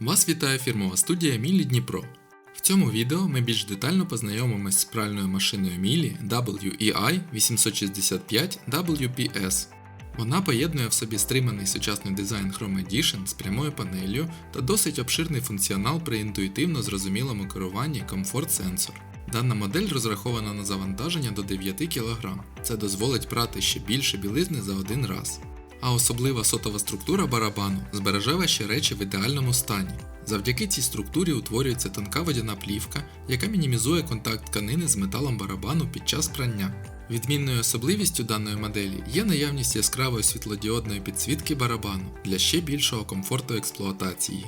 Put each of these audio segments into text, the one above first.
Вас вітає фірмова студія Мілі Дніпро. В цьому відео ми більш детально познайомимось з пральною машиною Мілі WEI 865 WPS. Вона поєднує в собі стриманий сучасний дизайн Chrome Edition з прямою панелью та досить обширний функціонал при інтуїтивно зрозумілому керуванні Comfort Sensor. Дана модель розрахована на завантаження до 9 кг. Це дозволить прати ще більше білизни за один раз. А особлива сотова структура барабану збереже ваші речі в ідеальному стані. Завдяки цій структурі утворюється тонка водяна плівка, яка мінімізує контакт тканини з металом барабану під час прання. Відмінною особливістю даної моделі є наявність яскравої світлодіодної підсвітки барабану для ще більшого комфорту експлуатації.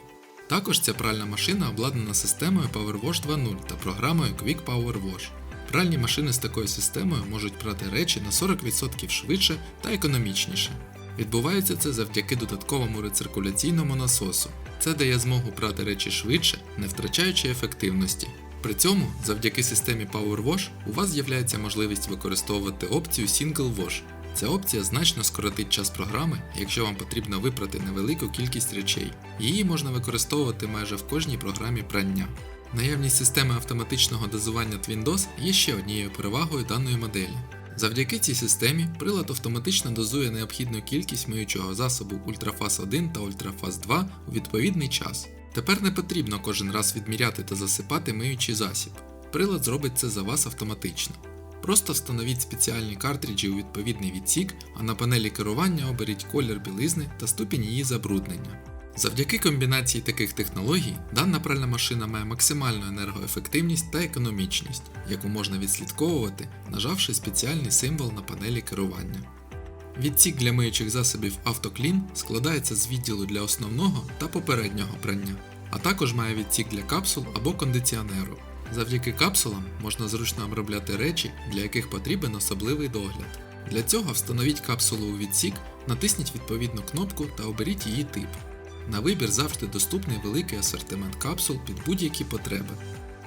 Також ця пральна машина обладнана системою PowerWash 2.0 та програмою Quick Power Wash. Пральні машини з такою системою можуть прати речі на 40% швидше та економічніше. Відбувається це завдяки додатковому рециркуляційному насосу. Це дає змогу прати речі швидше, не втрачаючи ефективності. При цьому, завдяки системі Power у вас з'являється можливість використовувати опцію Single Wash. Ця опція значно скоротить час програми, якщо вам потрібно випрати невелику кількість речей. Її можна використовувати майже в кожній програмі прання. Наявність системи автоматичного дозування Twindos є ще однією перевагою даної моделі. Завдяки цій системі прилад автоматично дозує необхідну кількість миючого засобу Ultrafast 1 та Ultrafast 2 у відповідний час. Тепер не потрібно кожен раз відміряти та засипати миючий засіб. Прилад зробить це за вас автоматично. Просто встановіть спеціальні картриджі у відповідний відсік, а на панелі керування оберіть колір білизни та ступінь її забруднення. Завдяки комбінації таких технологій дана пральна машина має максимальну енергоефективність та економічність, яку можна відслідковувати, нажавши спеціальний символ на панелі керування. Відсік для миючих засобів AutoClean складається з відділу для основного та попереднього прання, а також має відсік для капсул або кондиціонеру. Завдяки капсулам можна зручно обробляти речі, для яких потрібен особливий догляд. Для цього встановіть капсулу у відсік, натисніть відповідну кнопку та оберіть її тип. На вибір завжди доступний великий асортимент капсул під будь-які потреби.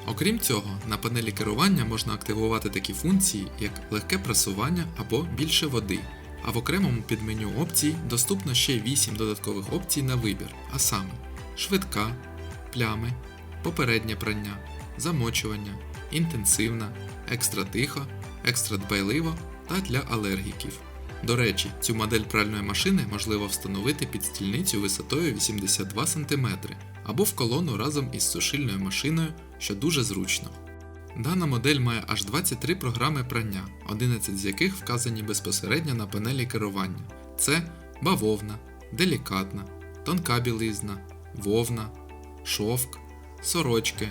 Окрім цього, на панелі керування можна активувати такі функції, як легке прасування або більше води, а в окремому підменю опцій доступно ще 8 додаткових опцій на вибір, а саме швидка, плями, попереднє прання, замочування, інтенсивна, екстра тихо, екстра дбайливо та для алергіків. До речі, цю модель пральної машини можливо встановити під стільницю висотою 82 см або в колону разом із сушильною машиною, що дуже зручно. Дана модель має аж 23 програми прання, 11 з яких вказані безпосередньо на панелі керування. Це бавовна, делікатна, тонка білизна, вовна, шовк, сорочки,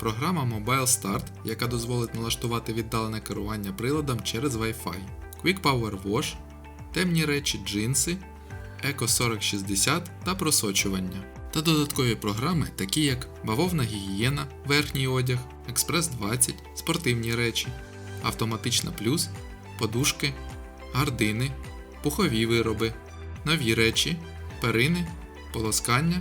програма Mobile Start, яка дозволить налаштувати віддалене керування приладом через Wi-Fi, Quick Power Wash, темні речі джинси, Eco 4060 та просочування. Та додаткові програми, такі як бавовна гігієна, верхній одяг, Експрес 20, спортивні речі, Автоматична плюс, подушки, гардини, пухові вироби, нові речі, перини, полоскання,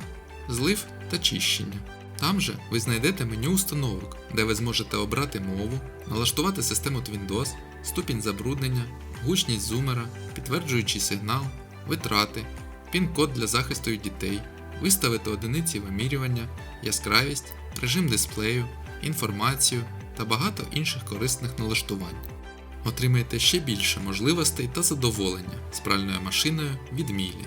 злив та чищення. Там же ви знайдете меню установок, де ви зможете обрати мову, налаштувати систему Twindos, ступінь забруднення, гучність зумера, підтверджуючий сигнал, витрати, пін-код для захисту дітей, виставити одиниці вимірювання, яскравість, режим дисплею, інформацію та багато інших корисних налаштувань. Отримайте ще більше можливостей та задоволення з пральною машиною від Мілі.